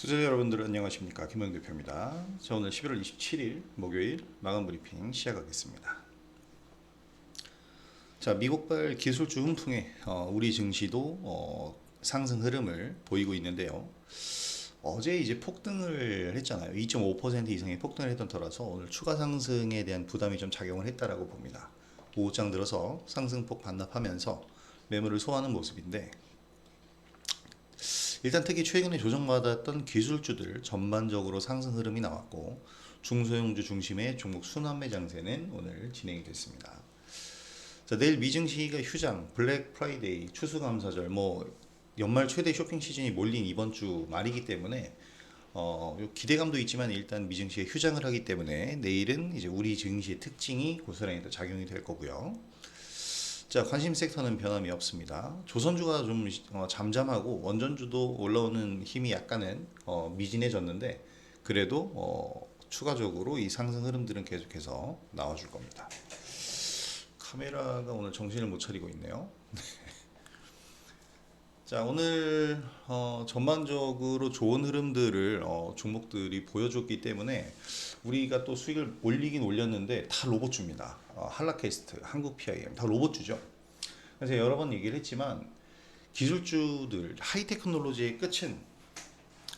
투자자 여러분들 안녕하십니까 김영 대표입니다. 자 오늘 11월 27일 목요일 마감 브리핑 시작하겠습니다. 자 미국발 기술주 훈풍에 어, 우리 증시도 어, 상승 흐름을 보이고 있는데요. 어제 이제 폭등을 했잖아요. 2.5% 이상의 폭등을 했던 터라서 오늘 추가 상승에 대한 부담이 좀 작용을 했다라고 봅니다. 오후장 들어서 상승폭 반납하면서 매물을 소화하는 모습인데 일단 특히 최근에 조정받았던 기술주들 전반적으로 상승 흐름이 나왔고 중소형주 중심의 종목 순환매 장세는 오늘 진행이 됐습니다. 자, 내일 미증시가 휴장, 블랙 프라이데이, 추수감사절, 뭐 연말 최대 쇼핑 시즌이 몰린 이번 주 말이기 때문에 어, 요 기대감도 있지만 일단 미증시에 휴장을 하기 때문에 내일은 이제 우리 증시의 특징이 고스란히 또 작용이 될 거고요. 자 관심 섹터는 변함이 없습니다. 조선주가 좀 어, 잠잠하고 원전주도 올라오는 힘이 약간은 어, 미진해졌는데 그래도 어, 추가적으로 이 상승 흐름들은 계속해서 나와줄 겁니다. 카메라가 오늘 정신을 못 차리고 있네요. 자 오늘 어, 전반적으로 좋은 흐름들을 어, 종목들이 보여줬기 때문에 우리가 또 수익을 올리긴 올렸는데 다 로봇주입니다. 어, 한라캐스트, 한국 PIM 다 로봇주죠. 그래서 여러 번 얘기를 했지만 기술주들 하이테크놀로지의 끝은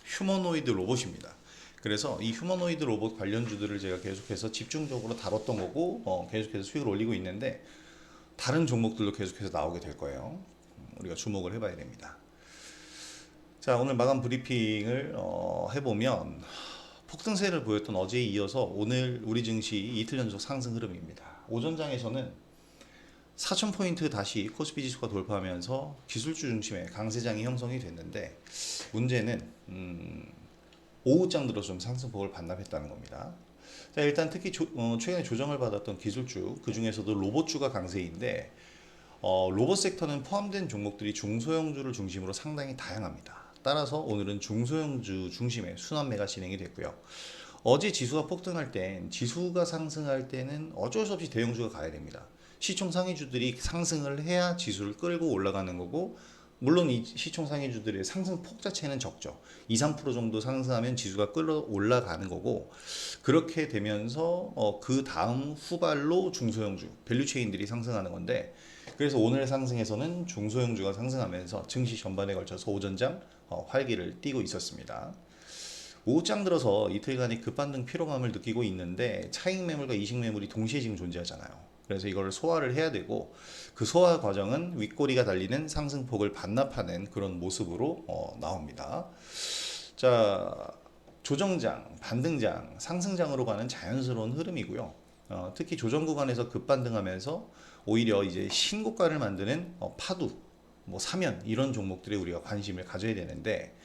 휴머노이드 로봇입니다. 그래서 이 휴머노이드 로봇 관련주들을 제가 계속해서 집중적으로 다뤘던 거고 어, 계속해서 수익을 올리고 있는데 다른 종목들도 계속해서 나오게 될 거예요. 우리가 주목을 해봐야 됩니다. 자 오늘 마감 브리핑을 어, 해보면 폭등세를 보였던 어제에 이어서 오늘 우리 증시 이틀 연속 상승 흐름입니다. 오전장에서는 4,000포인트 다시 코스피 지수가 돌파하면서 기술주 중심의 강세장이 형성이 됐는데 문제는 음, 오후장 들어 좀 상승폭을 반납했다는 겁니다. 자 일단 특히 조, 어, 최근에 조정을 받았던 기술주 그 중에서도 로봇주가 강세인데 어, 로봇 섹터는 포함된 종목들이 중소형주를 중심으로 상당히 다양합니다. 따라서 오늘은 중소형주 중심의 순환매가 진행이 됐고요. 어제 지수가 폭등할 땐 지수가 상승할 때는 어쩔 수 없이 대형주가 가야 됩니다. 시총 상위주들이 상승을 해야 지수를 끌고 올라가는 거고 물론 이 시총 상위주들의 상승폭 자체는 적죠. 2, 3% 정도 상승하면 지수가 끌어 올라가는 거고 그렇게 되면서 어, 그 다음 후발로 중소형주 밸류체인들이 상승하는 건데 그래서 오늘 상승에서는 중소형주가 상승하면서 증시 전반에 걸쳐서 오전장 어, 활기를 띠고 있었습니다. 오후장 들어서 이틀간의 급반등 피로감을 느끼고 있는데 차익 매물과 이식 매물이 동시에 지금 존재하잖아요. 그래서 이걸 소화를 해야 되고 그 소화 과정은 윗꼬리가 달리는 상승폭을 반납하는 그런 모습으로 어, 나옵니다. 자 조정장, 반등장, 상승장으로 가는 자연스러운 흐름이고요. 어, 특히 조정 구간에서 급반등하면서 오히려 이제 신고가를 만드는 어, 파두, 뭐 사면 이런 종목들에 우리가 관심을 가져야 되는데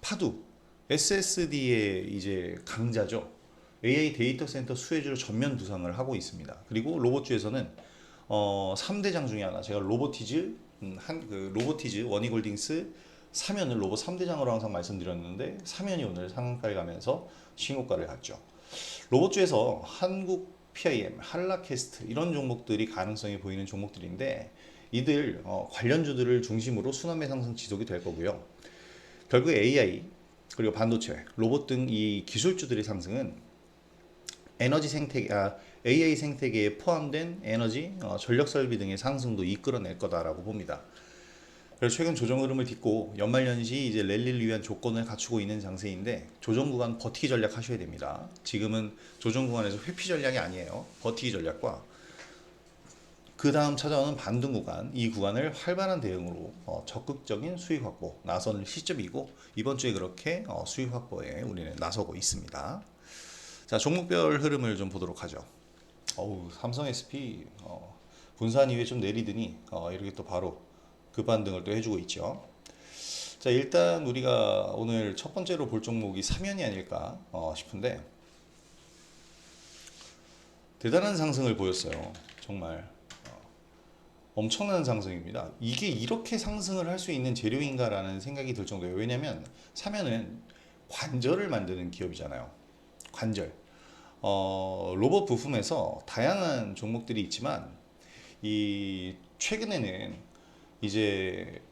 파두, SSD의 이제 강자죠. AI 데이터 센터 수혜주로 전면 부상을 하고 있습니다. 그리고 로봇주에서는 어, 3대장 중에 하나 제가 로보티즈 음, 한그 로보티즈 원이골딩스 사면을 로봇 3대장으로 항상 말씀드렸는데 사면이 오늘 상한가를 가면서 신고가를 갔죠. 로봇주에서 한국 PIM, 한라캐스트 이런 종목들이 가능성이 보이는 종목들인데 이들 어, 관련주들을 중심으로 순환매 상승 지속이 될 거고요. 결국 AI 그리고 반도체, 로봇 등 이 기술주들의 상승은 에너지 생태계, 아, AI 생태계에 포함된 에너지, 어, 전력 설비 등의 상승도 이끌어낼 거다라고 봅니다. 그래서 최근 조정 흐름을 딛고 연말연시 이제 랠리를 위한 조건을 갖추고 있는 장세인데 조정 구간 버티기 전략 하셔야 됩니다. 지금은 조정 구간에서 회피 전략이 아니에요. 버티기 전략과 그 다음 찾아오는 반등 구간, 이 구간을 활발한 대응으로 어, 적극적인 수익 확보 나서는 시점이고 이번 주에 그렇게 어, 수익 확보에 우리는 나서고 있습니다. 자 종목별 흐름을 좀 보도록 하죠. 어우 삼성 SP 어, 분산 이후에 좀 내리더니 어, 이렇게 또 바로 급반 등을 또 해주고 있죠. 자 일단 우리가 오늘 첫 번째로 볼 종목이 사면이 아닐까 어, 싶은데 대단한 상승을 보였어요. 정말 어, 엄청난 상승입니다. 이게 이렇게 상승을 할 수 있는 재료인가라는 생각이 들 정도예요. 왜냐하면 사면은 관절을 만드는 기업이잖아요. 관절. 어, 로봇 부품에서 다양한 종목들이 있지만 이 최근에는 이제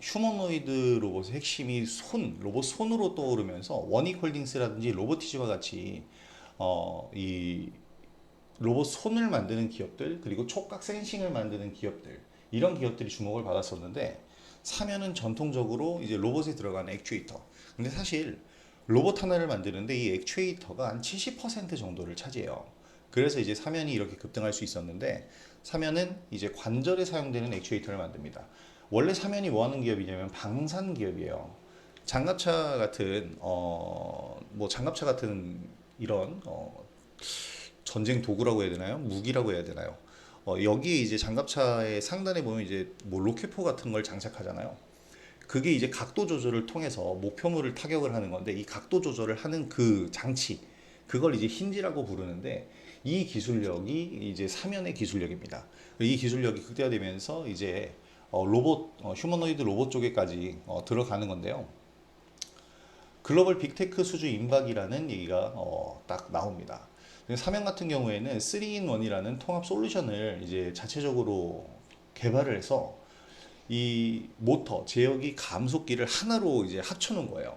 휴머노이드 로봇의 핵심이 손, 로봇 손으로 떠오르면서 원익홀딩스라든지 로보티즈와 같이 어, 이 로봇 손을 만드는 기업들 그리고 촉각 센싱을 만드는 기업들 이런 기업들이 주목을 받았었는데 사면은 전통적으로 이제 로봇에 들어가는 액추에이터. 근데 사실 로봇 하나를 만드는데 이 액추에이터가 한 70% 정도를 차지해요. 그래서 이제 사면이 이렇게 급등할 수 있었는데 사면은 이제 관절에 사용되는 액추에이터를 만듭니다. 원래 사면이 뭐 하는 기업이냐면 방산 기업이에요. 장갑차 같은 어 뭐 장갑차 같은 이런 어 전쟁 도구라고 해야 되나요? 무기라고 해야 되나요? 어, 여기 이제 장갑차의 상단에 보면 이제 뭐 로켓포 같은 걸 장착하잖아요. 그게 이제 각도 조절을 통해서 목표물을 타격을 하는 건데 이 각도 조절을 하는 그 장치 그걸 이제 힌지라고 부르는데 이 기술력이 이제 사면의 기술력입니다. 이 기술력이 극대화되면서 이제 어, 로봇 어, 휴머노이드 로봇 쪽에까지 어, 들어가는 건데요. 글로벌 빅테크 수주 임박이라는 얘기가 어, 딱 나옵니다. 사면 같은 경우에는 3in1이라는 통합 솔루션을 이제 자체적으로 개발을 해서 이 모터, 제어기, 감속기를 하나로 이제 합쳐놓은 거예요.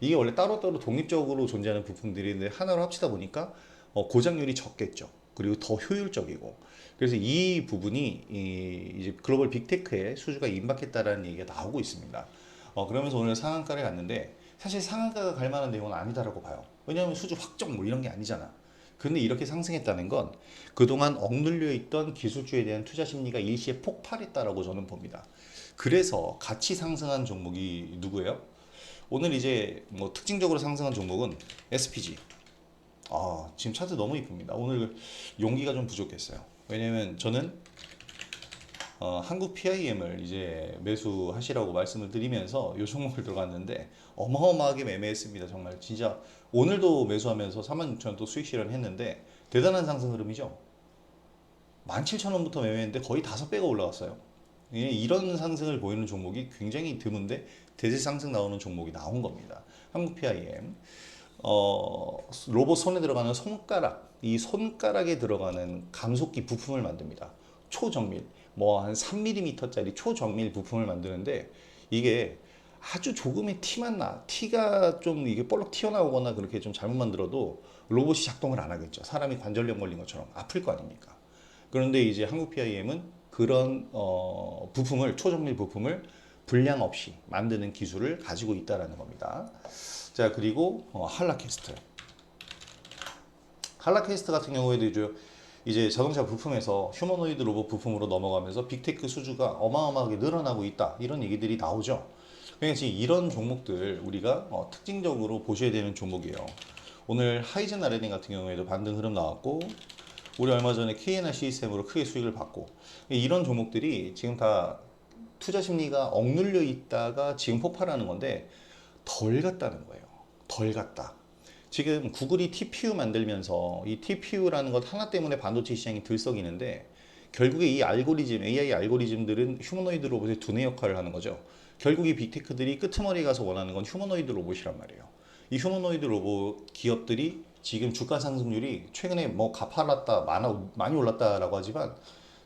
이게 원래 따로따로 독립적으로 존재하는 부품들인데 하나로 합치다 보니까 어, 고장률이 적겠죠. 그리고 더 효율적이고. 그래서 이 부분이 이 이제 글로벌 빅테크의 수주가 임박했다라는 얘기가 나오고 있습니다. 어, 그러면서 오늘 상한가를 갔는데 사실 상한가가 갈 만한 내용은 아니다라고 봐요. 왜냐하면 수주 확정 뭐 이런 게 아니잖아. 근데 이렇게 상승했다는 건 그동안 억눌려 있던 기술주에 대한 투자 심리가 일시에 폭발했다라고 저는 봅니다. 그래서 같이 상승한 종목이 누구예요? 오늘 이제 뭐 특징적으로 상승한 종목은 SPG. 아, 지금 차트 너무 이쁩니다. 오늘 용기가 좀 부족했어요. 왜냐면 저는 어, 한국 PIM을 이제 매수하시라고 말씀을 드리면서 요 종목을 들어갔는데 어마어마하게 매매했습니다. 정말 진짜 오늘도 매수하면서 46,000원 또 수익 실현했는데 대단한 상승 흐름이죠. 17,000원부터 매매했는데 거의 5배가 올라왔어요. 예, 이런 상승을 보이는 종목이 굉장히 드문데 대세 상승 나오는 종목이 나온 겁니다. 한국 PIM 어, 로봇 손에 들어가는 손가락 이 손가락에 들어가는 감속기 부품을 만듭니다. 초정밀 뭐 한 3mm짜리 초정밀 부품을 만드는데 이게 아주 조금의 티만 나 티가 좀 이게 볼록 튀어나오거나 그렇게 좀 잘못 만들어도 로봇이 작동을 안 하겠죠 사람이 관절염 걸린 것처럼 아플 거 아닙니까 그런데 이제 한국 PIM은 그런 어, 부품을 초정밀 부품을 불량 없이 만드는 기술을 가지고 있다라는 겁니다 자 그리고 어, 한라캐스트 한라캐스트 같은 경우에도 이제 이제 자동차 부품에서 휴머노이드 로봇 부품으로 넘어가면서 빅테크 수주가 어마어마하게 늘어나고 있다 이런 얘기들이 나오죠. 그러니까 지금 이런 종목들 우리가 어, 특징적으로 보셔야 되는 종목이에요. 오늘 하이젠 아레딘 같은 경우에도 반등 흐름 나왔고 우리 얼마 전에 KNR 시스템으로 크게 수익을 받고 이런 종목들이 지금 다 투자 심리가 억눌려 있다가 지금 폭발하는 건데 덜 갔다는 거예요. 덜 갔다. 지금 구글이 TPU 만들면서 이 TPU라는 것 하나 때문에 반도체 시장이 들썩이는데 결국에 이 알고리즘, AI 알고리즘들은 휴머노이드 로봇의 두뇌 역할을 하는 거죠. 결국 이 빅테크들이 끄트머리에 가서 원하는 건 휴머노이드 로봇이란 말이에요. 이 휴머노이드 로봇 기업들이 지금 주가 상승률이 최근에 뭐 가팔랐다, 많아, 많이 올랐다라고 하지만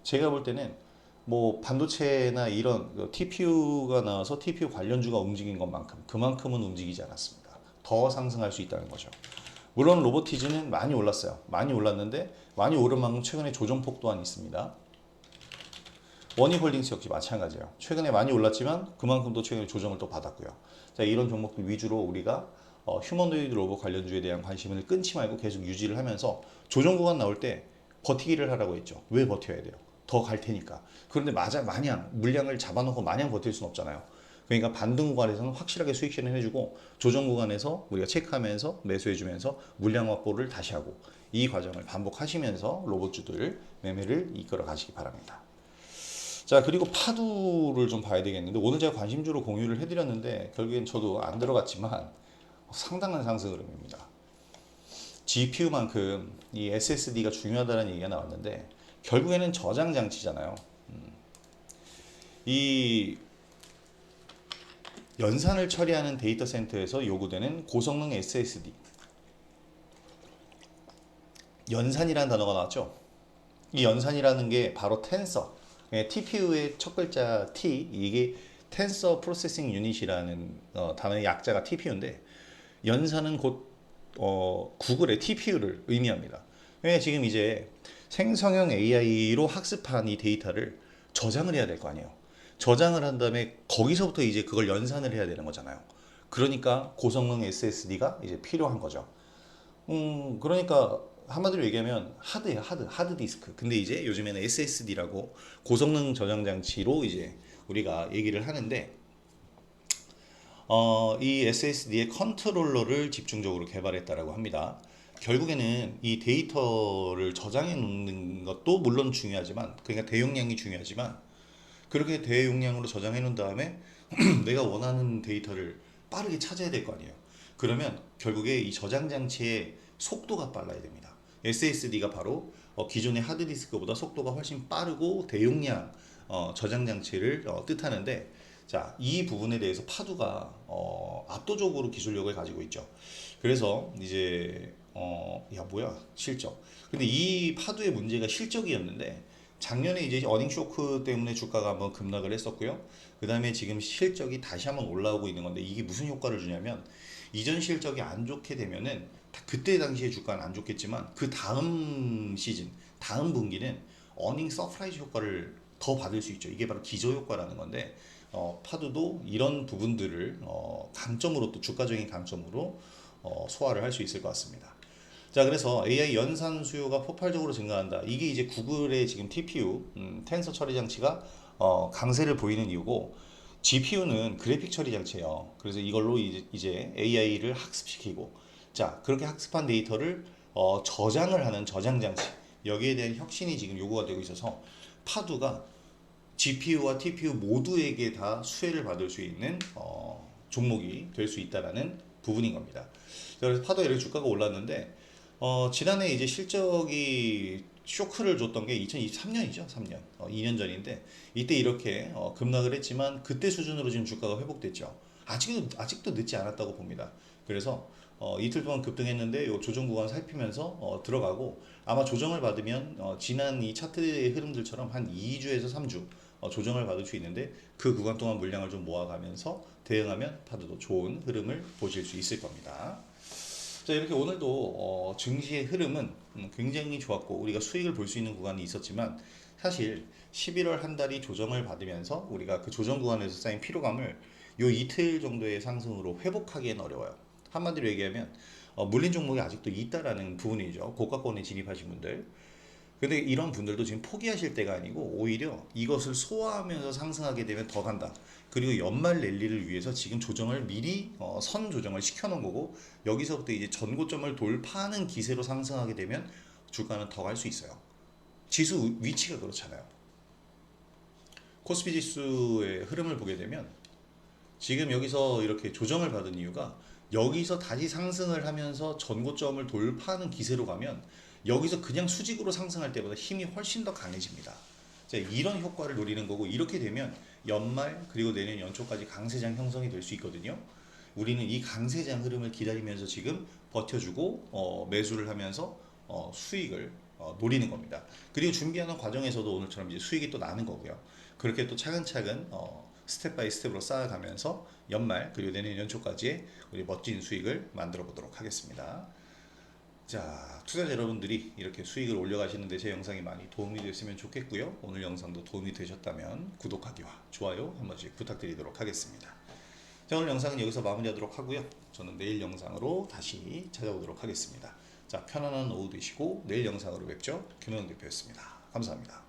제가 볼 때는 뭐 반도체나 이런 그 TPU가 나와서 TPU 관련주가 움직인 것만큼 그만큼은 움직이지 않았습니다. 더 상승할 수 있다는 거죠. 물론 로보티즈는 많이 올랐어요. 많이 올랐는데 많이 오른 만큼 최근에 조정폭 또한 있습니다. 원익홀딩스 역시 마찬가지예요. 최근에 많이 올랐지만 그만큼 또 최근에 조정을 또 받았고요. 자 이런 종목들 위주로 우리가 어, 휴머노이드 로봇 관련주에 대한 관심을 끊지 말고 계속 유지를 하면서 조정 구간 나올 때 버티기를 하라고 했죠. 왜 버텨야 돼요? 더 갈 테니까. 그런데 맞아 마냥 물량을 잡아놓고 마냥 버틸 수는 없잖아요. 그러니까 반등 구간에서는 확실하게 수익 실현 해주고 조정 구간에서 우리가 체크하면서 매수해주면서 물량 확보를 다시 하고 이 과정을 반복하시면서 로봇주들 매매를 이끌어 가시기 바랍니다. 자 그리고 파두를 좀 봐야 되겠는데 오늘 제가 관심주로 공유를 해드렸는데 결국엔 저도 안 들어갔지만 상당한 상승 흐름입니다. GPU만큼 이 SSD가 중요하다는 얘기가 나왔는데 결국에는 저장 장치잖아요. 음. 이 연산을 처리하는 데이터 센터에서 요구되는 고성능 SSD. 연산이라는 단어가 나왔죠. 이 연산이라는 게 바로 텐서. TPU의 첫 글자 T 이게 텐서 프로세싱 유닛이라는 어, 단어의 약자가 TPU인데 연산은 곧 어, 구글의 TPU를 의미합니다. 왜 지금 이제 생성형 AI로 학습한 이 데이터를 저장을 해야 될 거 아니에요. 저장을 한 다음에 거기서부터 이제 그걸 연산을 해야 되는 거잖아요. 그러니까 고성능 SSD가 이제 필요한 거죠. 음, 그러니까 한마디로 얘기하면 하드예요, 하드, 하드 디스크. 근데 이제 요즘에는 SSD라고 고성능 저장 장치로 이제 우리가 얘기를 하는데 어, 이 SSD의 컨트롤러를 집중적으로 개발했다라고 합니다. 결국에는 이 데이터를 저장해 놓는 것도 물론 중요하지만 그러니까 대용량이 중요하지만 그렇게 대용량으로 저장해 놓은 다음에 내가 원하는 데이터를 빠르게 찾아야 될 거 아니에요. 그러면 결국에 이 저장 장치의 속도가 빨라야 됩니다. SSD가 바로 어, 기존의 하드디스크보다 속도가 훨씬 빠르고 대용량 어, 저장 장치를 어, 뜻하는데 자, 이 부분에 대해서 파두가 어, 압도적으로 기술력을 가지고 있죠. 그래서 이제 어, 야 뭐야 실적. 근데 이 파두의 문제가 실적이었는데 작년에 이제 어닝 쇼크 때문에 주가가 한번 급락을 했었고요. 그 다음에 지금 실적이 다시 한번 올라오고 있는 건데 이게 무슨 효과를 주냐면 이전 실적이 안 좋게 되면은 다 그때 당시에 주가는 안 좋겠지만 그 다음 시즌, 다음 분기는 어닝 서프라이즈 효과를 더 받을 수 있죠. 이게 바로 기저 효과라는 건데 어, 파두도 이런 부분들을 어, 강점으로 또 주가적인 강점으로 어, 소화를 할 수 있을 것 같습니다. 자, 그래서 AI 연산 수요가 폭발적으로 증가한다. 이게 이제 구글의 지금 TPU, 음, 텐서 처리 장치가 어, 강세를 보이는 이유고, GPU는 그래픽 처리 장치예요. 그래서 이걸로 이제, 이제 AI를 학습시키고, 자, 그렇게 학습한 데이터를 어, 저장을 하는 저장 장치. 여기에 대한 혁신이 지금 요구가 되고 있어서 파두가 GPU와 TPU 모두에게 다 수혜를 받을 수 있는 어, 종목이 될 수 있다라는 부분인 겁니다. 자, 그래서 파도 이렇게 주가가 올랐는데 어, 지난해 이제 실적이 쇼크를 줬던 게 2023년이죠, 3년, 어, 2년 전인데 이때 이렇게 어, 급락을 했지만 그때 수준으로 지금 주가가 회복됐죠. 아직도 아직도 늦지 않았다고 봅니다. 그래서 어, 이틀 동안 급등했는데 요 조정 구간 살피면서 어, 들어가고 아마 조정을 받으면 어, 지난 이 차트의 흐름들처럼 한 2주에서 3주 어, 조정을 받을 수 있는데 그 구간 동안 물량을 좀 모아가면서 대응하면 파도도 좋은 흐름을 보실 수 있을 겁니다. 자 이렇게 오늘도 어, 증시의 흐름은 음, 굉장히 좋았고 우리가 수익을 볼 수 있는 구간이 있었지만 사실 11월 한 달이 조정을 받으면서 우리가 그 조정 구간에서 쌓인 피로감을 요 이틀 정도의 상승으로 회복하기엔 어려워요. 한마디로 얘기하면 어, 물린 종목이 아직도 있다라는 부분이죠. 고가권에 진입하신 분들. 근데 이런 분들도 지금 포기하실 때가 아니고 오히려 이것을 소화하면서 상승하게 되면 더 간다. 그리고 연말 랠리를 위해서 지금 조정을 미리 어, 선 조정을 시켜놓은 거고 여기서부터 이제 전고점을 돌파하는 기세로 상승하게 되면 주가는 더 갈 수 있어요. 지수 위치가 그렇잖아요. 코스피 지수의 흐름을 보게 되면 지금 여기서 이렇게 조정을 받은 이유가 여기서 다시 상승을 하면서 전고점을 돌파하는 기세로 가면 여기서 그냥 수직으로 상승할 때보다 힘이 훨씬 더 강해집니다. 자, 이런 효과를 노리는 거고 이렇게 되면 연말 그리고 내년 연초까지 강세장 형성이 될 수 있거든요. 우리는 이 강세장 흐름을 기다리면서 지금 버텨주고 어, 매수를 하면서 어, 수익을 어, 노리는 겁니다. 그리고 준비하는 과정에서도 오늘처럼 이제 수익이 또 나는 거고요. 그렇게 또 차근차근 어, 스텝 바이 스텝으로 쌓아가면서 연말 그리고 내년 연초까지 우리 멋진 수익을 만들어 보도록 하겠습니다. 자, 투자자 여러분들이 이렇게 수익을 올려가시는데 제 영상이 많이 도움이 됐으면 좋겠고요. 오늘 영상도 도움이 되셨다면 구독하기와 좋아요 한 번씩 부탁드리도록 하겠습니다. 자, 오늘 영상은 여기서 마무리하도록 하고요. 저는 내일 영상으로 다시 찾아오도록 하겠습니다. 자, 편안한 오후 되시고 내일 영상으로 뵙죠. 김영 대표였습니다. 감사합니다.